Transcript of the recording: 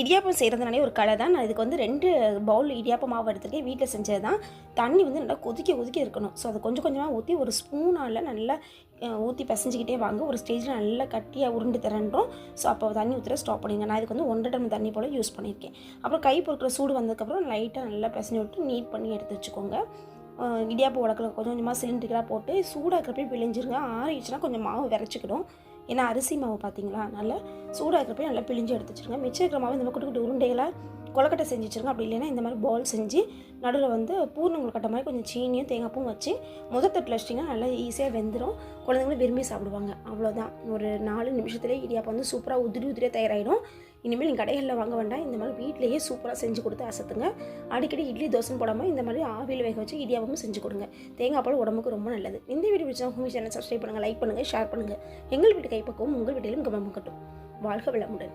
இடியாப்பம் செய்கிறதுனாலே ஒரு கலை தான் நான் இதுக்கு வந்து ரெண்டு பவுல் இடியாப்பம் மாவு எடுத்துருக்கேன் வீட்டில் செஞ்சது தான் தண்ணி வந்து நல்லா கொதிக்க கொதிக்க இருக்கணும். ஸோ அதை கொஞ்சம் கொஞ்சமாக ஊற்றி ஒரு ஸ்பூனால் நல்லா ஊற்றி பசஞ்சிக்கிட்டே வாங்க. ஒரு ஸ்டேஜில் நல்லா கட்டியாக உருண்டு திரண்டோம். ஸோ அப்போ தண்ணி ஊற்றுற ஸ்டாப் பண்ணிங்க நான் இதுக்கு வந்து ஒன்றரை டம் தண்ணி போல் யூஸ் பண்ணியிருக்கேன். அப்புறம் கை பொறுக்கிற சூடு வந்ததுக்கப்புறம் லைட்டாக நல்லா பிசைஞ்சு விட்டு நீட் பண்ணி எடுத்து வச்சுக்கோங்க. இடியாப்பம் உலக்கில் கொஞ்சம் கொஞ்சமாக சிலிண்டருக்கெலாம் போட்டு சூடாக்கிறப்பே பிழிஞ்சிருங்க. ஆறிடுச்சுன்னா கொஞ்சம் மாவு விரைச்சிக்கிடும். ஏன்னா அரிசி மாவு பார்த்தீங்களா? நல்லா சூடாக இருக்கிறப்ப நல்லா பிழிஞ்சு எடுத்து வச்சுருங்க மிச்சம் இருக்கிற மாவு இந்த மாதிரி குட்டி குட்டி உருண்டைகளை கொலக்கட்டை செஞ்சு வச்சுருங்க. அப்படி இல்லைன்னா இந்த மாதிரி பால் செஞ்சு நடுவில் வந்து பூர்ணம் கொலக்கட்டை மாதிரி கொஞ்சம் சீனியும் தேங்காய்ப்பும் வச்சு முதல் தட்டில் வச்சிட்டிங்கன்னா நல்லா ஈஸியாக வெந்துடும் குழந்தைங்களும் விரும்பி சாப்பிடுவாங்க. அவ்வளோதான் ஒரு நாலு நிமிஷத்துலேயே இடியாப்பம் வந்து சூப்பராக உதிரி உதிரியாக தயாராகிடும் இனிமேல் நீங்கள் கடைகளில் வாங்க வேண்டாம். இந்த மாதிரி வீட்டிலேயே சூப்பராக செஞ்சு கொடுத்து அசத்துங்க. அடிக்கடி இட்லி தோசைன்னு போடாமல் இந்த மாதிரி ஆவியில் வேக வச்சு இடியாவும் செஞ்சு கொடுங்க. தேங்காய் பால் உடம்புக்கு ரொம்ப நல்லது. இந்த வீடியோ பிடிச்சா ஹோமி சேனல் சப்ஸ்கிரைப் பண்ணுங்கள் லைக் பண்ணுங்கள் ஷேர் பண்ணுங்கள் எங்கள் வீட்டு கைப்பக்குவம் உங்கள் வீட்டிலும் கவனம் கட்டும் வாழ்க வளமுடன்.